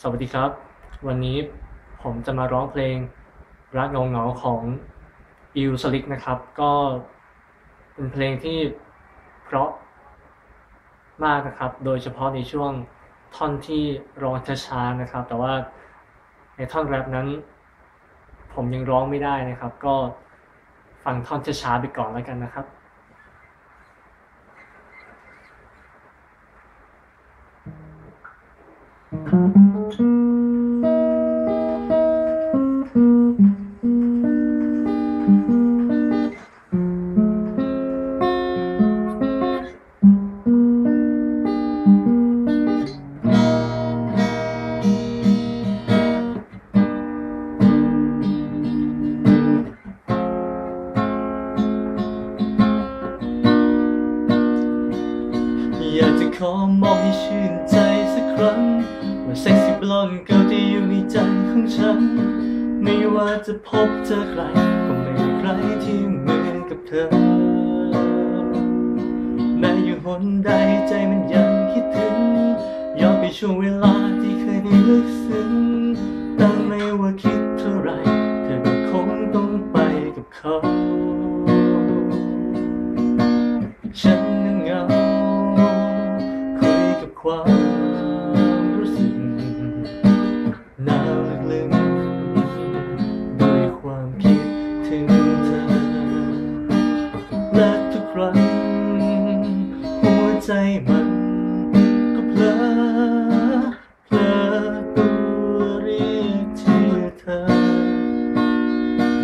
สวัสดีครับ วันนี้ผมจะมาร้องเพลงรักเงาเงาของอิวสลิกนะครับ ก็เป็นเพลงที่เพราะมากนะครับ โดยเฉพาะในช่วงท่อนที่ร้องช้าๆนะครับ แต่ว่าในท่อนแรปนั้น ผมยังร้องไม่ได้นะครับ ก็ฟังท่อนช้าๆไปก่อนแล้วกันนะครับ อยากจะข อนเกิลที่อยู่ในใจของฉัน ไม่ว่าจะพบเจอใครก็ไม่มีใครที่เหมือนกับเธอแม้อยู่หนใดใจมันยังคิดถึงย้อนไปช่วงเวลาที่เคยได้ลึกซึ้งแต่ไม่ว่าคิดเท่าไหรเธอก็คงต้องไปกับเขา ฉันนั้นเหงาคุยกับความ แล